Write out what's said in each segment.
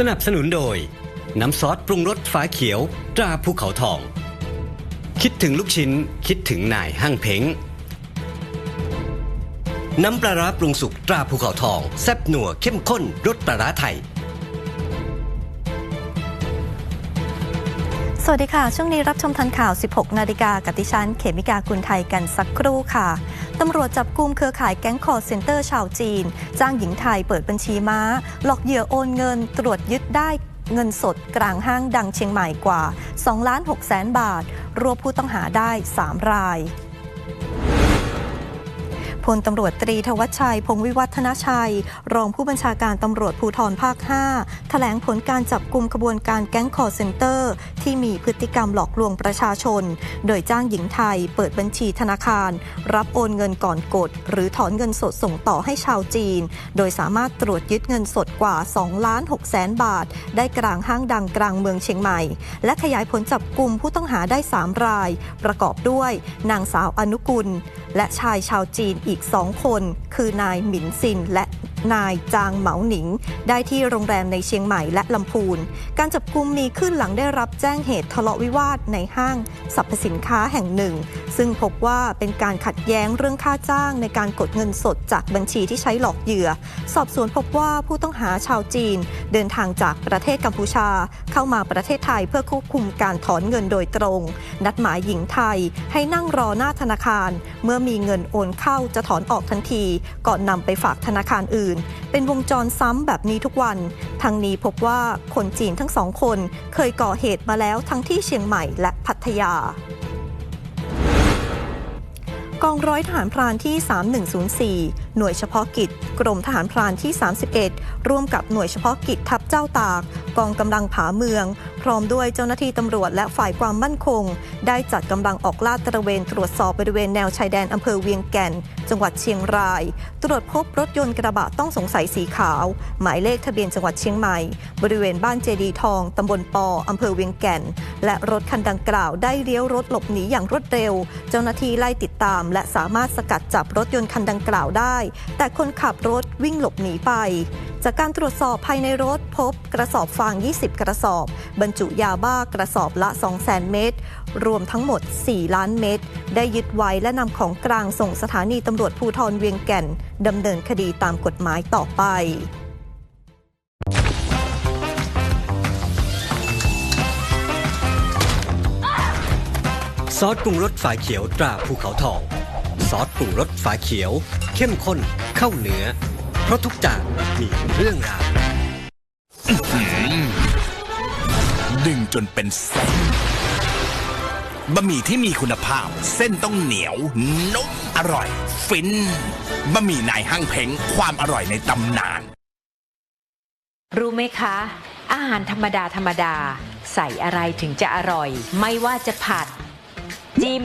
สนับสนุนโดย น้ำซอสปรุงรสฟ้าเขียว ตราภูเขาทอง คิดถึงลูกชิ้น คิดถึงนายห้างเพ้ง น้ำปลาร้าปรุงสุกตราภูเขาทอง แซ่บหนัวเข้มข้นรสปลาร้าไทย สวัสดีค่ะ ช่วงนี้รับชมทันข่าว 16 นาฬิกากับดิฉัน เขมิกากุลไทยกันสักครู่ค่ะ ตำรวจจับกลุ่มเครือข่ายแก๊งคอร์เซ็นเตอร์ชาวจีน จ้างหญิงไทยเปิดบัญชีม้า หลอกเหยื่อโอนเงิน ตรวจยึดได้เงินสดกลางห้างดังเชียงใหม่กว่า2ล้าน6แสนบาท รวบผู้ต้องหาได้ 3 ราย พลตำรวจตรีทวัชชัย พงวิวัฒนชัย รองผู้บัญชาการตำรวจภูธรภาค 5 แถลงผลการจับกลุ่มขบวนการแก๊งคอร์เซนเตอร์ ที่มีพฤติกรรมหลอกลวงประชาชน โดยจ้างหญิงไทยเปิดบัญชีธนาคาร รับโอนเงินก่อนกด หรือถอนเงินสดส่งต่อให้ชาวจีน โดยสามารถตรวจยึดเงินสดกว่า2ล้าน6แสนบาท ได้กลางห้างดังกลางเมืองเชียงใหม่ และขยายผลจับกลุ่มผู้ต้องหาได้ 3 ราย ประกอบด้วย นางสาวอนุกุล และชายชาวจีนอีกีก 2 คน คือนายหมินซินและ นายจางเหมาหนิง ได้ที่โรงแรมในเชียงใหม่และลำพูน การจับกุมมีขึ้นหลังได้รับแจ้งเหตุทะเลาะวิวาทในห้างสรรพสินค้าแห่งหนึ่ง ซึ่งพบว่าเป็นการขัดแย้งเรื่องค่าจ้างในการกดเงินสดจากบัญชีที่ใช้หลอกเหยื่อ สอบสวนพบว่าผู้ต้องหาชาวจีน เดินทางจากประเทศกัมพูชา เข้ามาประเทศไทยเพื่อควบคุมการถอนเงินโดยตรง นัดหมายหญิงไทยให้นั่งรอหน้าธนาคาร เมื่อมีเงินโอนเข้าจะถอนออกทันที ก่อนนำไปฝากธนาคารอื่นเป็นวงจรซ้ำแบบนี้ทุกวัน ทางนี้พบว่าคนจีนทั้งสองคนเคยก่อเหตุมาแล้วทั้งที่เชียงใหม่และพัทยากองร้อยทหารพรานที่ 3104 หน่วยเฉพาะกิจ กรมทหารพรานที่ 31 ร่วมกับหน่วยเฉพาะกิจทัพเจ้าตาก กองกำลังผาเมือง พร้อมด้วยเจ้าหน้าที่ตำรวจและฝ่ายความมั่นคง ได้จัดกำลังออกลาดตระเวนตรวจสอบบริเวณแนวชายแดนอำเภอเวียงแก่น จังหวัดเชียงราย ตรวจพบรถยนต์กระบะต้องสงสัยสีขาว หมายเลขทะเบียนจังหวัดเชียงใหม่ บริเวณบ้านเจดีทองตำบลปออำเภอเวียงแก่น และรถคันดังกล่าวได้เลี้ยวรถหลบหนีอย่างรวดเร็ว เจ้าหน้าที่ไล่ติดตาม และสามารถสกัดจับรถยนต์คันดังกล่าวได้แต่คนขับรถวิ่งหลบหนีไป จากการตรวจสอบภายในรถพบกระสอบฟาง 20 กระสอบ บรรจุยาบ้ากระสอบละ 200,000 เม็ดรวมทั้งหมด 4 ล้านเม็ดได้ยึดไว้และนำของกลางส่งสถานีตำรวจภูธรเวียงแก่นดำเนินคดีตามกฎหมายต่อไปซอสปรุงรสฝาเขียวตราภูเขาทอง อสปรุงรสฝาเขียว เข้มข้นเข้าเนื้อ เพราะทุกจานมีเรื่องราวดึงจนเป็นเส้นบะหมี่ที่มีคุณภาพ เส้นต้องเหนียว นุ่มอร่อย ฟินบะหมี่นายห้างเพ้งความอร่อยในตำนาน รู้ไหมคะ อาหารธรรมดาธรรมดา ใส่อะไรถึงจะอร่อย ไม่ว่าจะผัด จิ้ม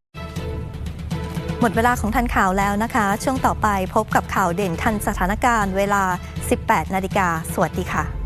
หมดเวลาของทันข่าวแล้วนะคะ ช่วงต่อไปพบกับข่าวเด่นทันสถานการณ์เวลา 18 นาฬิกา สวัสดีค่ะ